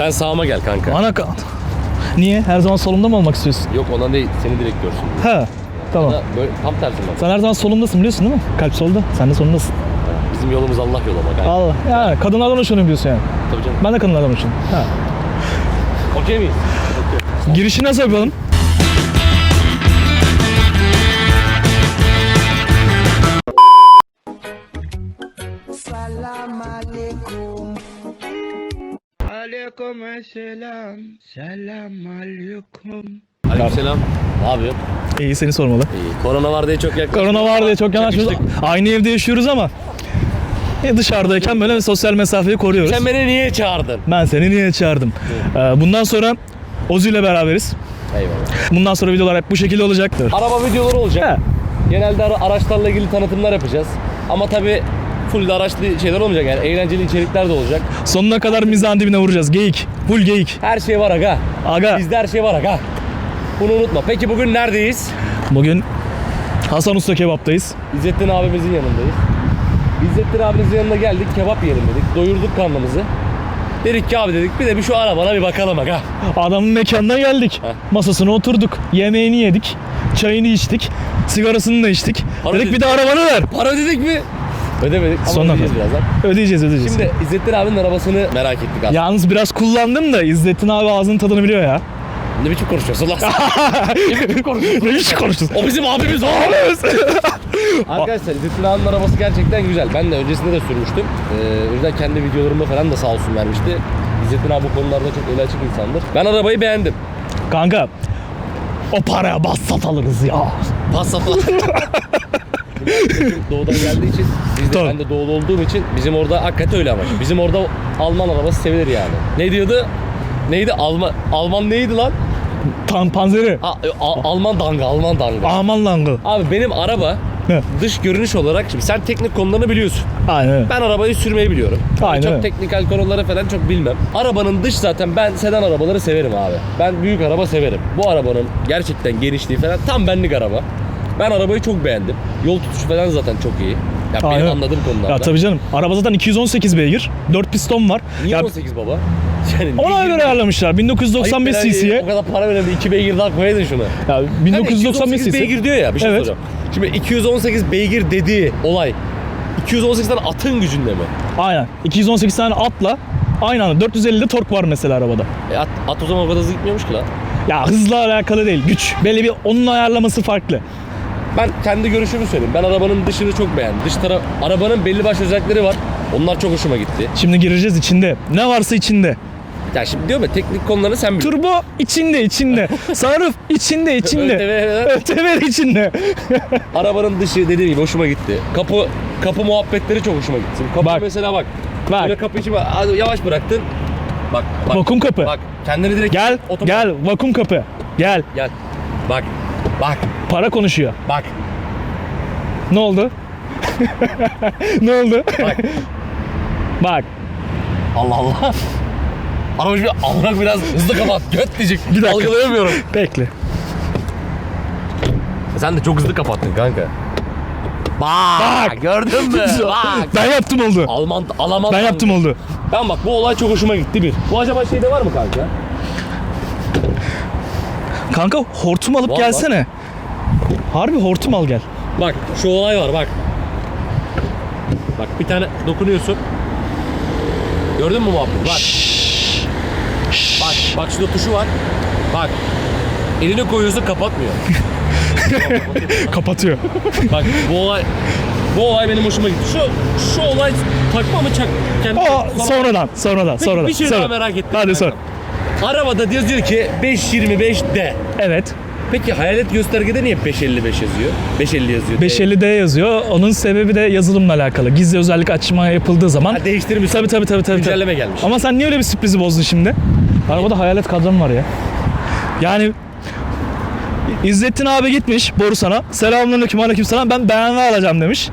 Sen sağıma gel kanka. Bana kal. Niye? Her zaman solumda mı olmak istiyorsun? Yok ondan değil seni direkt görsün. Ha. Tamam. Da Böyle, tam tersi bak. Sen her zaman solumdasın biliyorsun değil mi? Kalp solda. Sen de solundasın. Bizim yolumuz Allah yolu ama kanka. Allah. Ya kadınlardan hoşlanıyorum diyorsun yani. Tabii canım. Ben de kadınlardan hoşlanıyorum. Ha. Okey miyiz? Girişi nasıl yapalım? Aleyküm selam. Selam aleyküm. Aleykümselam. Ne yapıyorsun? İyi seni sormalı. İyi. Korona var diye çok yaklaştık. Korona var diye çok yanaşmıyoruz. Aynı evde yaşıyoruz ama e, dışarıdayken böyle sosyal mesafeyi koruyoruz. Sen beni niye çağırdın? Ben seni niye çağırdım? Ee, bundan sonra Ozu ile beraberiz. Eyvallah. Bundan sonra videolar hep bu şekilde olacaktır. Araba videoları olacak. He. Genelde ara- araçlarla ilgili tanıtımlar yapacağız. Ama tabii full araçlı şeyler olmayacak yani eğlenceli içerikler de olacak. Sonuna kadar mizahın dibine vuracağız. Geyik. Full geyik. Her şey var aga. Aga Bizde her şey var aga. Bunu unutma. Peki bugün neredeyiz? bugün Hasan Usta Kebap'tayız. İzzettin abimizin yanındayız. İzzettin abimizin yanına geldik, kebap yiyelim dedik. Doyurduk karnımızı. Dedik ki abi dedik bir de bir şu arabana bir bakalım aga. Adamın mekanına geldik. Heh. Masasına oturduk. Yemeğini yedik. Çayını içtik. Sigarasını da içtik. Para dedik bir de arabanı ver. Para ödedik mi? Ödemedik ama Sonra ödeyeceğiz birazdan. Ödeyeceğiz ödeyeceğiz. Şimdi İzzettin abinin arabasını merak ettik aslında. Yalnız biraz kullandım da İzzettin abi ağzının tadını biliyor ya. Ne biçim konuşuyorsun lan sen? ne biçim konuşuyorsun? ne? O bizim abimiz o. Arkadaşlar İzzettin abinin arabası gerçekten güzel. Ben de öncesinde de sürmüştüm. Ee, o yüzden kendi videolarımda falan da sağ olsun vermişti. İzzettin abi bu konularda çok eli açık insandır. Ben arabayı beğendim. Kanka o paraya bas sat alırız ya. Passat'la. Doğudan geldiği için, biz de, Tabii. ben de doğulu olduğum için bizim orada hakikaten öyle ama. Bizim orada Alman arabası sevilir yani. Ne diyordu? Neydi? Alman Alman neydi lan? Tan panzeri. Ha, A- Alman danga, Alman danga. Aman langı. Abi benim araba He. dış görünüş olarak şimdi sen teknik konularını biliyorsun. Aynen. Ben arabayı sürmeyi biliyorum. Aynen çok teknikal konuları falan çok bilmem. Arabanın dış zaten ben sedan arabaları severim abi. Ben büyük araba severim. Bu arabanın gerçekten genişliği falan tam benlik araba. Ben arabayı çok beğendim. Yol tutuşu falan zaten çok iyi. Ya benim Aynen. anladığım konularda. Ya tabii canım. Araba zaten 218 beygir. 4 piston var. Niye ya 18 baba? Yani ona göre ayarlamışlar. 1995 Ayıp be lan, cc'ye. O kadar para verelim 2 beygir daha koyaydın şunu. Ya Hani 1995 218 cc. beygir diyor ya bir şey Evet. soracağım. Şimdi 218 beygir dediği olay 218 tane atın gücünde mi? Aynen. 218 tane atla aynı anda 450'de tork var mesela arabada. E at, at o zaman o kadar hızlı gitmiyormuş ki lan. Ya hızla alakalı değil, güç. Belli bir onun ayarlaması farklı. Ben kendi görüşümü söyleyeyim. Ben arabanın dışını çok beğendim. Dış taraf arabanın belli başlı özellikleri var. Onlar çok hoşuma gitti. Şimdi gireceğiz içinde. Ne varsa içinde. Ya şimdi diyorum ya teknik konularını sen biliyorsun. Turbo içinde içinde. Sunroof içinde içinde. ÖTV ÖTV içinde. Arabanın dışı dediğim gibi hoşuma gitti. Kapı kapı muhabbetleri çok hoşuma gitti. Kapı Bak. mesela bak. Bak. Böyle kapı içi bak. Hadi yavaş bıraktın. Bak bak. Vakum kapı. Bak kendini direkt Gel, otomatik- gel vakum kapı. Gel. Gel. Bak. Bak. Para konuşuyor. Bak. Ne oldu? ne oldu? Bak. Bak. Allah Allah. Araba bir almak biraz hızlı kapat. Göt diyecek. Bir dakika. Algılayamıyorum. Bekle. Sen de çok hızlı kapattın kanka. Bak. Bak. Gördün mü? Bak. Ben yaptım oldu. Alman, Alaman. Ben yaptım oldu. Ben bak bu olay çok hoşuma gitti bir. Bu acaba şeyde var mı kanka? Kanka hortum alıp Var, gelsene. Harbi hortum al gel. Bak şu olay var bak. Bak bir tane dokunuyorsun. Gördün mü muhabbet? Bak. Bak bak şurada tuşu var. Bak. Elini koyuyorsun kapatmıyor. Kapatıyor. Bak bu olay bu olay benim hoşuma gitti. Şu şu olay takma mı çak kendi O sonradan, sonradan, Peki, sonradan. bir şey sonra. daha merak ettim. Hadi sor. Arabada diyor, diyor ki 525D. Evet. Peki hayalet göstergede niye 555 yazıyor? 550 yazıyor. 550D yazıyor. Onun sebebi de yazılımla alakalı. Gizli özellik açma yapıldığı zaman. Ha, değiştirmiş. Tabii tabii tabii tabii. Güncelleme gelmiş. Ama sen niye öyle bir sürprizi bozdun şimdi? Arabada hayalet kadran var ya. Yani İzzettin abi gitmiş Borusan'a. Selamünaleyküm aleykümselam ben BMW alacağım demiş.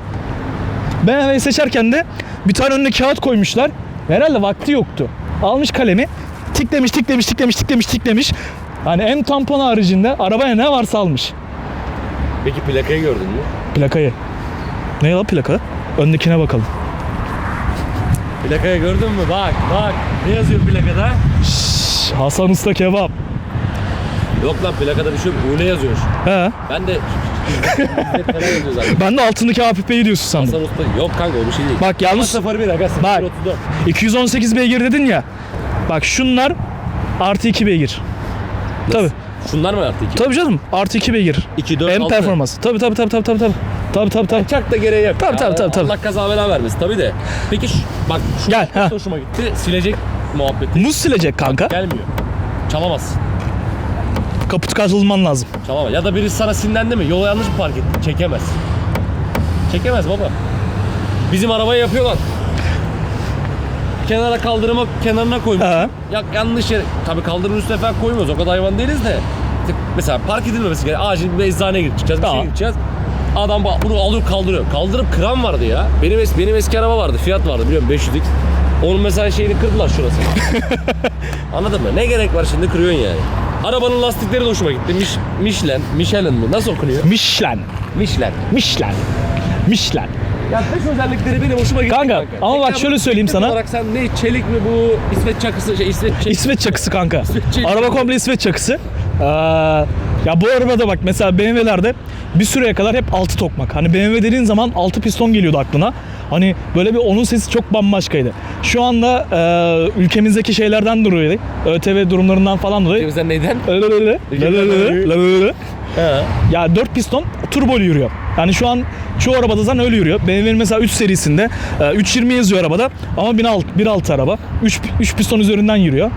BMW'yi seçerken de bir tane önüne kağıt koymuşlar. Herhalde vakti yoktu. Almış kalemi. Tiklemiş, tiklemiş, tiklemiş, tiklemiş, tiklemiş. Hani M tampon haricinde arabaya ne varsa almış. Peki plakayı gördün mü? Plakayı. Ne la plaka? Öndekine bakalım. Plakayı gördün mü? Bak bak. Ne yazıyor plakada? Şşş, Hasan Usta kebap. Yok lan plakada bir şey yok. Ule yazıyor. He. Ben de. Ben de altındaki APP'yi diyorsun sandım. Hasan Usta. Yok kanka o bir şey değil. Bak yalnız 0 1 aga 0 Bak. 34. 218 beygir dedin ya. Bak şunlar artı 2 beygir. Tabii. Şunlar mı artı 2? Tabii canım. Artı 2 beygir. 2 4 En 6. performans. Tabii tabii tabii tabii tabii tabii. Tabii tabii tabii. Çok da gereği yok. Tabii, tabii, tabii, tabii. Allah kaza bela vermesin tabii de. Peki şu, bak şu Gel, ha. hoşuma gitti. Silecek muhabbeti. Muz silecek kanka. Gelmiyor. Çalamaz. Kaput kazılman lazım. Çalamaz. Ya da birisi sana sinirlendi mi? Yola yanlış mı park ettin? Çekemez. Çekemez baba. Bizim arabayı yapıyorlar. Kenara kaldırıma kenarına koymuş. Ha. Ya yanlış yere. Tabii kaldırımın üstüne falan koymuyoruz. O kadar hayvan değiliz de. Mesela park edilmemesi gerekiyor. Acil bir eczaneye gideceğiz. Bir Tamam. şeye gideceğiz. Adam bunu alıyor kaldırıyor. Kaldırıp kıran vardı ya. Benim es benim eski araba vardı. Fiyat vardı biliyorum 500x. Onun mesela şeyini kırdılar şurasını. Anladın mı? Ne gerek var şimdi kırıyorsun yani. Arabanın lastikleri de hoşuma gitti. Mich Michelin, Michelin mi? Nasıl okunuyor? Michelin. Michelin. Michelin. Michelin. Ya dış özellikleri benim hoşuma gitti Kanka, ama bak şöyle söyleyeyim sana. olarak sen ne çelik mi bu İsveç çakısı şey İsveç çelik. İsveç çakısı kanka. çakısı. Araba komple İsveç çakısı. Ee, ya bu arabada bak mesela BMW'lerde bir süreye kadar hep 6 tokmak. Hani BMW dediğin zaman 6 piston geliyordu aklına. Hani böyle bir onun sesi çok bambaşkaydı. Şu anda e, ülkemizdeki şeylerden dolayı, ÖTV durumlarından falan dolayı Ülkemizden öyle, öyle öyle. He. Ya 4 piston turbolu yürüyor. Yani şu an çoğu arabada zaten öyle yürüyor. BMW'nin mesela 3 serisinde e, 320 yazıyor arabada ama 1.6 1.6 araba. 3 3 piston üzerinden yürüyor.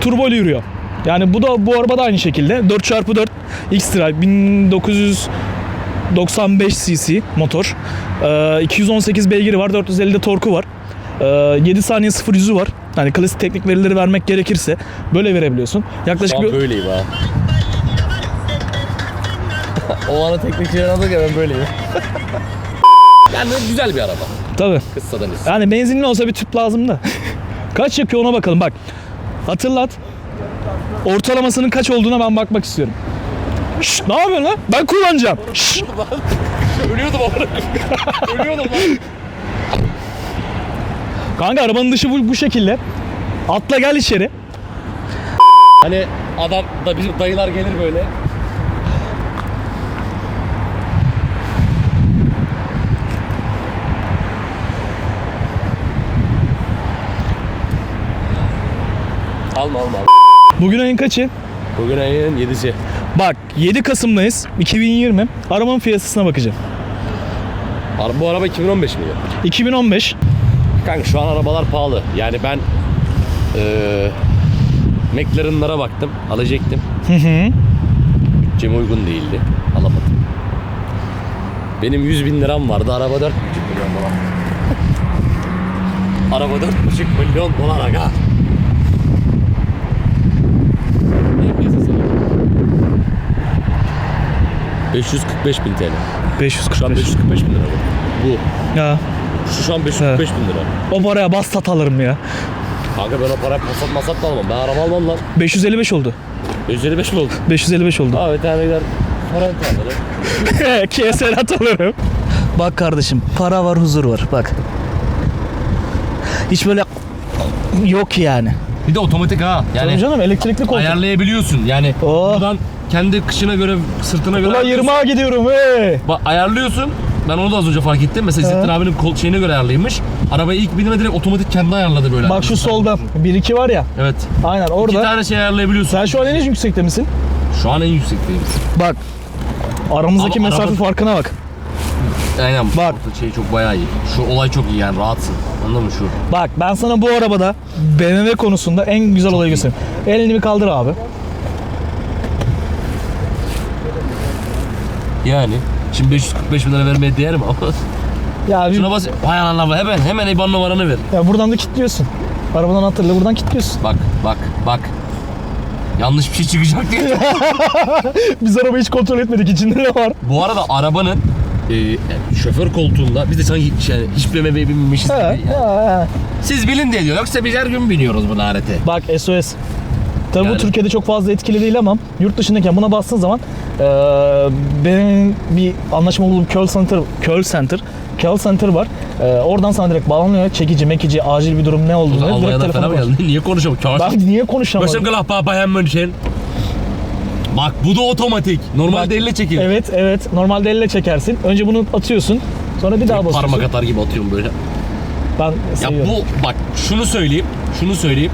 Turbolu yürüyor. Yani bu da bu araba da aynı şekilde 4x4 X-Drive 1995 cc motor. E, 218 beygiri var, 450 de torku var. E, 7 saniye 0 yüzü var. Yani klasik teknik verileri vermek gerekirse böyle verebiliyorsun. Yaklaşık Şu an bir böyleyim ha. O ana teknikçiler aldık ya ben böyleyim. yani güzel bir araba. tabii. Kıssadan iyisi. Yani benzinli olsa bir tüp lazım da. kaç yakıyor ona bakalım bak. Hatırlat. Ortalamasının kaç olduğuna ben bakmak istiyorum. Şşt, ne yapıyorsun lan? Ben kullanacağım. Şşt. Ölüyordum orada. Ölüyordum lan. Kanka arabanın dışı bu, bu şekilde. Atla gel içeri. Hani adam da bizim dayılar gelir böyle. Alma alma. Bugün ayın kaçı? Bugün ayın 7'si. Bak 7 Kasım'dayız. 2020. Arabanın fiyatına bakacağım. Ara- Bu araba 2015 miydi? 2015. Kanka şu an arabalar pahalı. Yani ben eee McLaren'lara baktım. Alacaktım. Hı hı. Bütçeme uygun değildi. Alamadım. Benim 100 bin liram vardı. Araba 4,5 milyon dolar. Araba 4,5 milyon dolar aga. Ne piyasası? 545 bin TL. Şu an 545. 545 bin lira bu. Bu. Ya Şu, şu an 545 bin lira. o paraya bas tat alırım ya. Kanka ben o parayı masat masat da almam. Ben araba almam lan. 555 oldu. 155 mi oldu? 555 oldu. Abi bir tane gider para alırım. Keserat alırım. Bak kardeşim para var huzur var bak. Hiç böyle yok yani. Bir de otomatik ha. Yani Yani canım elektrikli koltuk. ayarlayabiliyorsun. Yani Oo. buradan kendi kışına göre, sırtına göre Ulan ayarlıyorsun. 20'a gidiyorum hey. Bak ayarlıyorsun. Ben onu da az önce fark ettim. Mesela İzzettin abinin kol şeyine göre ayarlıymış. Arabayı ilk binime direkt otomatik kendi ayarladı böyle. Bak şu solda 1-2 var ya. Evet. Aynen İki orada. tane şey ayarlayabiliyorsun. Sen şu an en yüksekte misin? Şu an en yüksekteyim. Bak. Aramızdaki Ama mesafe araba- farkına bak. Aynen. Bak. Orta Şey çok bayağı iyi. Şu olay çok iyi yani rahatsın. Anladın mı şu? Bak ben sana bu arabada BMW konusunda en güzel olayı göstereyim. Elini bir kaldır abi. Yani. Şimdi 545 bin lira vermeye değer mi ama? Ya, bir- Şuna bas. Hay anam hemen hemen IBAN numaranı ver. ya buradan da kilitliyorsun. Arabadan hatırla buradan kilitliyorsun. Bak bak bak. Yanlış bir şey çıkacak diye. Biz arabayı hiç kontrol etmedik içinde ne var. Bu arada arabanın e, şoför koltuğunda biz de sanki yani hiç BMW'ye binmemişiz He, gibi. he, Yani. he. Siz bilin diye diyor. Yoksa biz her gün biniyoruz bu narete. Bak SOS. Tabii bu Yani- Türkiye'de çok fazla etkili değil ama yurt dışındayken buna bastığın zaman eee benim bir anlaşma bulduğum Curl Center, Curl Center call center var. Ee, oradan sana direkt bağlanıyor. Çekici, mekici, acil bir durum ne olduğunu. direkt Almanya'dan falan geldin? Niye konuşamam? Çağır. Ben niye konuşamadım? Başım baba Bayern München. Bak bu da otomatik. Normalde Bak, elle çekilir. Evet evet. Normalde elle çekersin. Önce bunu atıyorsun. Sonra bir daha basıyorsun. Parmak atar gibi atıyorum böyle. Ben Ya seviyorum. bu bak şunu söyleyeyim. Şunu söyleyeyim.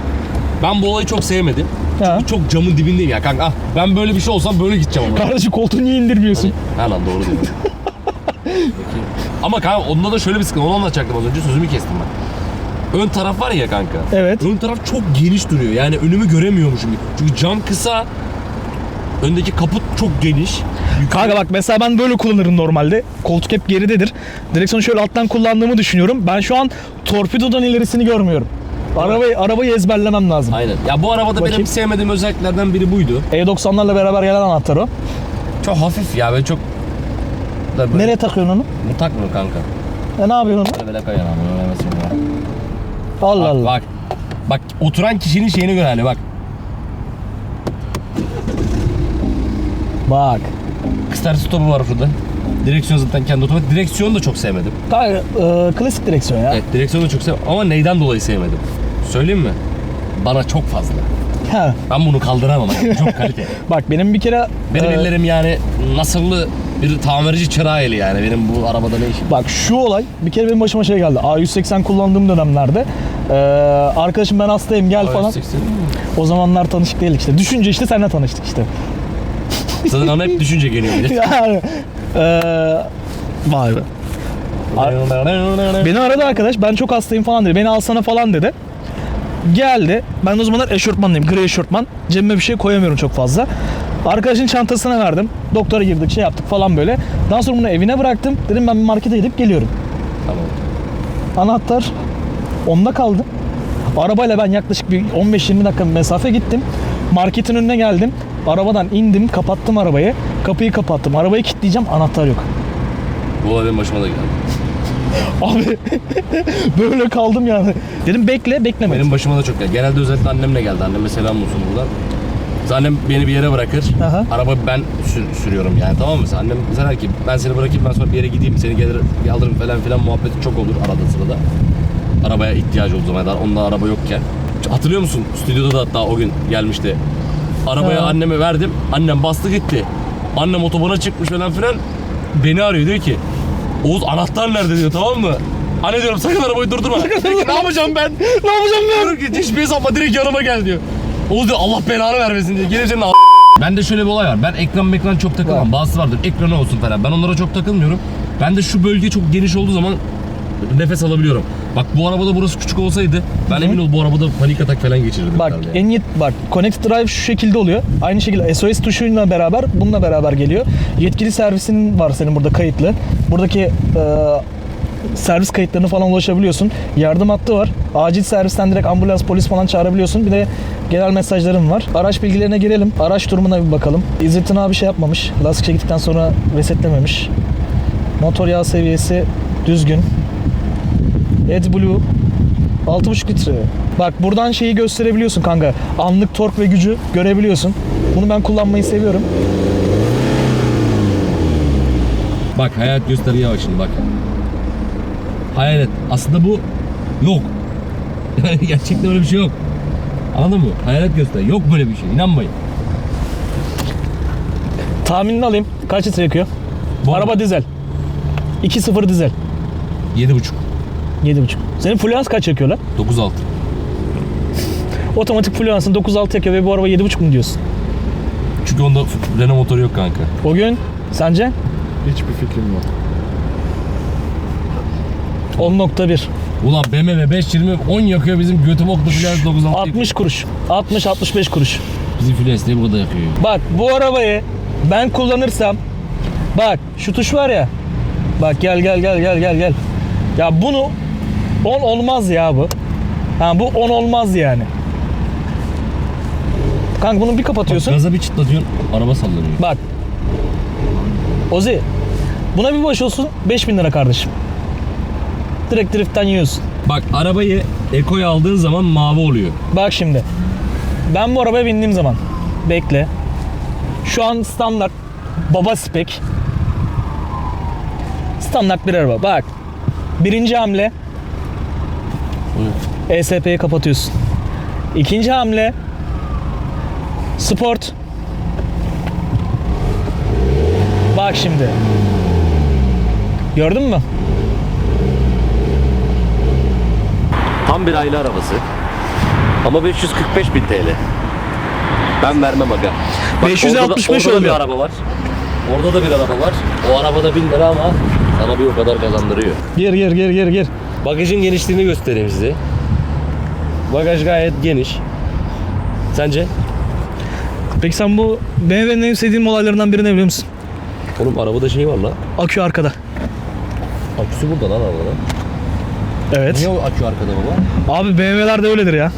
Ben bu olayı çok sevmedim. Ha. Çünkü çok camın dibindeyim ya kanka. Ah, ben böyle bir şey olsam böyle gideceğim ama. Kardeşim koltuğu niye indirmiyorsun? Ha lan doğru. Bakayım. ama kanka onda da şöyle bir sıkıntı. Onu anlatacaktım az önce sözümü kestim ben. Ön taraf var ya kanka. Evet. Ön taraf çok geniş duruyor. Yani önümü göremiyormuşum. Çünkü cam kısa. Öndeki kaput çok geniş. Kanka bak mesela ben böyle kullanırım normalde. Koltuk hep geridedir. Direksiyonu şöyle alttan kullandığımı düşünüyorum. Ben şu an torpidodan ilerisini görmüyorum. Arabayı arabayı ezberlemem lazım. Aynen. Ya bu arabada Bakayım. benim sevmediğim özelliklerden biri buydu. E90'larla beraber gelen anahtar o. Çok hafif ya ve çok... Böyle- Nereye takıyorsun onu? Bu takmıyor kanka. E ne yapıyorsun onu? Böyle böyle öyle mesela. Allah Bak, Allah. bak. Bak oturan kişinin şeyine göre hani bak. Bak. Kıstar stopu var şurada. Direksiyon zaten kendi otomatik. Direksiyonu da çok sevmedim. Kanka e, klasik direksiyon ya. Evet direksiyonu da çok sevmedim. Ama neyden dolayı sevmedim? Söyleyeyim mi? Bana çok fazla. Ha. Ben bunu kaldıramam. çok kalite. Bak benim bir kere Benim e, ellerim yani nasıllı bir tamirci çırağı eli yani. Benim bu arabada ne işim? Bak şu olay bir kere benim başıma şey geldi. A180 kullandığım dönemlerde e, arkadaşım ben hastayım gel falan. O zamanlar tanışık değildik işte. Düşünce işte seninle tanıştık işte. Zaten ona hep düşünce geliyor. bir de. yani e, vay be. Beni aradı arkadaş ben çok hastayım falan dedi. Beni alsana falan dedi. Geldi. Ben o zamanlar eşortmanlıyım. Gri eşortman. Cebime bir şey koyamıyorum çok fazla. Arkadaşın çantasına verdim. Doktora girdik şey yaptık falan böyle. Daha sonra bunu evine bıraktım. Dedim ben bir markete gidip geliyorum. Tamam. Anahtar onda kaldı. Arabayla ben yaklaşık bir 15-20 dakika mesafe gittim. Marketin önüne geldim. Arabadan indim, kapattım arabayı. Kapıyı kapattım. Arabayı kilitleyeceğim, anahtar yok. Bu olay benim başıma da geldi. Abi böyle kaldım yani. Dedim bekle, bekleme. Benim başıma da çok geldi. Genelde özellikle annemle geldi. Anneme selam olsun buradan. Annem beni bir yere bırakır. Aha. Araba ben sür- sürüyorum yani tamam mı? Annem der ki ben seni bırakayım ben sonra bir yere gideyim seni gelir alırım falan filan muhabbeti çok olur arada sırada. Arabaya ihtiyacı olduğu zaman onda araba yokken. Hatırlıyor musun? Stüdyoda da hatta o gün gelmişti. Arabaya Ha. anneme verdim. Annem bastı gitti. Annem otobana çıkmış falan filan. Beni arıyor diyor ki Oğuz anahtar nerede diyor tamam mı? Anne diyorum sakın arabayı durdurma. Diyor ki, ne yapacağım ben? ne yapacağım ben? Diyorum ki hiçbir hesapla direkt yanıma gel diyor. Oğuz diyor Allah belanı vermesin diye. Gelir senin a- Ben de şöyle bir olay var. Ben ekran ekran çok takılmam. Bazısı vardır. Ekranı olsun falan. Ben onlara çok takılmıyorum. Ben de şu bölge çok geniş olduğu zaman nefes alabiliyorum. Bak bu arabada burası küçük olsaydı ben emin ol bu arabada panik atak falan geçirirdim. Bak herhalde. en iyi bak Connect Drive şu şekilde oluyor. Aynı şekilde SOS tuşuyla beraber bununla beraber geliyor. Yetkili servisinin var senin burada kayıtlı. Buradaki e, servis kayıtlarına falan ulaşabiliyorsun. Yardım hattı var. Acil servisten direkt ambulans, polis falan çağırabiliyorsun. Bir de genel mesajlarım var. Araç bilgilerine girelim. Araç durumuna bir bakalım. İzzettin abi şey yapmamış. Lastik çektikten sonra resetlememiş. Motor yağ seviyesi düzgün. AdBlue 6.5 litre. Bak buradan şeyi gösterebiliyorsun kanka. Anlık tork ve gücü görebiliyorsun. Bunu ben kullanmayı seviyorum. Bak hayat gösteriyor bak şimdi bak. Hayal et. Aslında bu yok. Yani gerçekten öyle bir şey yok. Anladın mı? Hayalet göster. Yok böyle bir şey. İnanmayın. Tahminini alayım. Kaç litre yakıyor? Bu Araba dizel. 2.0 dizel. 7.5. 7.5. Senin fluans kaç yakıyor lan? 9.6. Otomatik fluansın 9.6 yakıyor ve bu araba 7.5 mu diyorsun? Çünkü onda Renault motoru yok kanka. O gün sence? Hiçbir fikrim yok. 10.1. Ulan BMW 520 10 yakıyor bizim götü boklu Fluence 9.6. 60 kuruş. 60-65 kuruş. Bizim Fluence de burada yakıyor. Bak bu arabayı ben kullanırsam bak şu tuş var ya bak gel gel gel gel gel gel ya bunu 10 olmaz ya bu ha bu 10 olmaz yani kanka bunu bir kapatıyorsun Gaza bir çıtlatıyorsun araba sallanıyor. bak Ozi buna bir basıyorsun 5000 lira kardeşim direkt driftten yiyorsun Bak arabayı Eko'ya aldığın zaman mavi oluyor. Bak şimdi. Ben bu arabaya bindiğim zaman bekle. Şu an standart baba spek. Standart bir araba. Bak. Birinci hamle ESP'yi kapatıyorsun. İkinci hamle Sport. Bak şimdi. Gördün mü? Tam bir aile arabası. Ama 545 bin TL. Ben vermem aga. Bak, 565 orada da, orada da bir araba var. Orada da bir araba var. O arabada 1000 lira ama sana bir o kadar kazandırıyor. Gir gir gir gir gir. Bagajın genişliğini göstereyim size. Bagaj gayet geniş. Sence? Peki sen bu BMW'nin en sevdiğim olaylarından biri ne biliyor musun? Oğlum arabada şey var la. Akü arkada. Aküsü burada lan arabada. Evet. Niye o akü arkada baba? Abi BMW'ler de öyledir ya.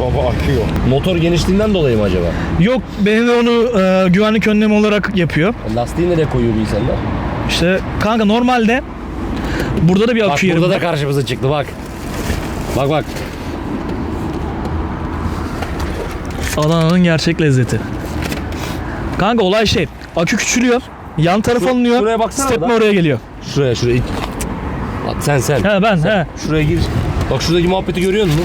Baba akıyor. Motor genişliğinden dolayı mı acaba? Yok BMW onu e, güvenlik önlemi olarak yapıyor. Lastiği nereye koyuyor bu insanlar? İşte kanka normalde burada da bir Bak akü yeri burada da karşımıza çıktı bak. Bak bak. Adana'nın gerçek lezzeti. Kanka olay şey. Akü küçülüyor. Yan taraf Şu- alınıyor. şuraya baksana Stepme da. oraya geliyor. Şuraya şuraya. Bak sen sen. He ben he. Şuraya gir. Bak şuradaki muhabbeti görüyor musun?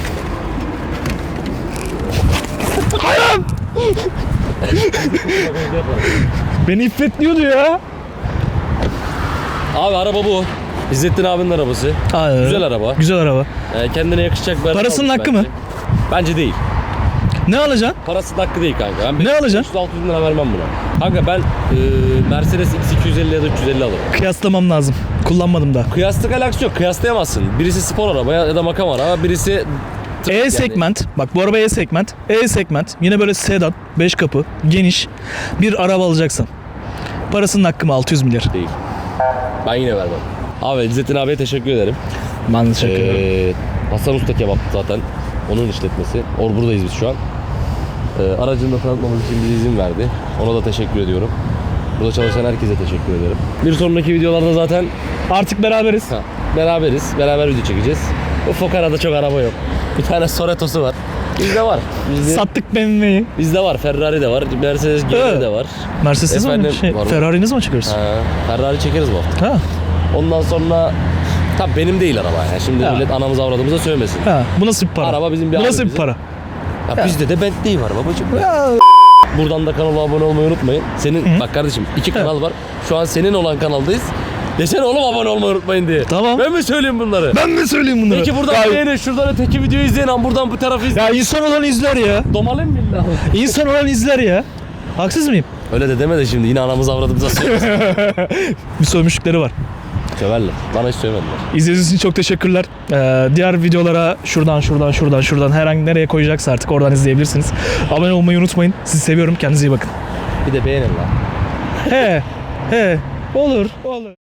Beni iffetliyordu ya. Abi araba bu. İzzettin abinin arabası. Hayır. Güzel araba. Güzel araba. Ee, kendine yakışacak bir araba Parasının hakkı bence. mı? Bence değil. Ne alacaksın? Parasının hakkı değil kanka. Ben Ne alacaksın? 500-600 bin lira vermem buna. Kanka ben e, Mercedes X250 ya da 350 alırım. Kıyaslamam lazım. Kullanmadım da. Kıyaslık alakası yok. Kıyaslayamazsın. Birisi spor araba ya da makam araba. Birisi E segment. Bak bu araba E segment. E segment. Yine böyle sedan. 5 kapı. Geniş. Bir araba alacaksın. Parasının hakkı mı 600 milyar? Değil. Ben yine vermem. Abi İzzettin abiye teşekkür ederim. Ben teşekkür ederim. Ee, Hasan Usta Kebap zaten. Onun işletmesi. Or buradayız biz şu an. Ee, aracını da tanıtmamız için bize izin verdi. Ona da teşekkür ediyorum. Burada çalışan herkese teşekkür ederim. Bir sonraki videolarda zaten Artık beraberiz. ha, beraberiz. Beraber video çekeceğiz. Bu Fokara'da çok araba yok. Bir tane Soreto'su var. Bizde var. Bizde, Sattık BMW'yi. bizde var. Ferrari de var. Mercedes GL Evet. de var. Mercedes'iniz mi? Efendim, Şey, var mı? Ferrari ne zaman çıkarız? Ha, Ferrari çekeriz bu hafta. Ha. Ondan sonra Tabii benim değil araba yani. Şimdi Ha. millet anamız avradımıza sövmesin. Ha. Bu nasıl bir para? Araba bizim bir Bu nasıl bir abimizin. para? Ya bizde de Bentley var babacığım. Ya. Buradan da kanala abone olmayı unutmayın. Senin bak kardeşim iki kanal var. Şu an senin olan kanaldayız. Desene oğlum abone olmayı unutmayın diye. Tamam. Ben mi söyleyeyim bunları? Ben mi söyleyeyim bunları? Peki buradan ya, beğenin, şuradan öteki videoyu izleyin, an buradan bu tarafı izleyin. ya insan olan izler ya. Domalım billahi. İnsan olan izler ya. Haksız mıyım? Öyle de deme de şimdi yine anamız avradımıza söylesin. Bir sövmüşlükleri var. Söverler. Bana hiç sövmediler. İzlediğiniz için çok teşekkürler. Ee, diğer videolara şuradan şuradan şuradan şuradan herhangi nereye koyacaksa artık oradan izleyebilirsiniz. Abone olmayı unutmayın. Sizi seviyorum. Kendinize iyi bakın. Bir de beğenin lan. He. He. Olur. Olur.